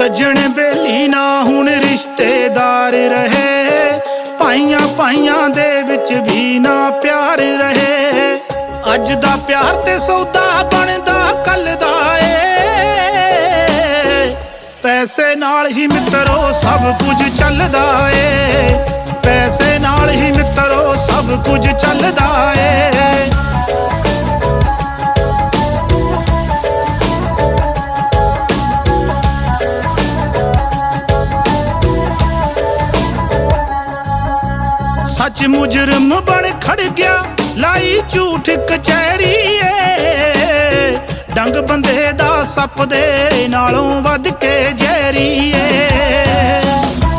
ਸੱਜਣ ਬੇਲੀ ਨਾ ਹੁਣ ਰਿਸ਼ਤੇਦਾਰ ਰਹੇ। ਭਾਈਆਂ ਭਾਈਆਂ ਦੇ ਵਿੱਚ ਵੀ ਨਾ ਪਿਆਰ ਰਹੇ। ਅੱਜ ਦਾ ਪਿਆਰ ਤੇ ਸੌਦਾ ਬਣਦਾ, ਕੱਲ ਦਾ ਏ। ਪੈਸੇ ਨਾਲ ਹੀ ਮਿੱਤਰੋ, ਸਭ ਕੁਝ ਚੱਲਦਾ ਏ। ਪੈਸੇ ਨਾਲ ਹੀ ਮਿੱਤਰੋ, ਸਭ ਕੁਝ ਚੱਲ ਸੱਚ ਮੁਜਰਮ ਬਣ ਖੜ ਗਿਆ। ਲਾਈ ਝੂਠ ਕਚਹਿਰੀ ਏ। ਡੰਗ ਬੰਦੇ ਦਾ ਸੱਪ ਦੇ ਨਾਲੋਂ ਵੱਧ ਕੇ ਜ਼ਹਿਰੀ ਏ।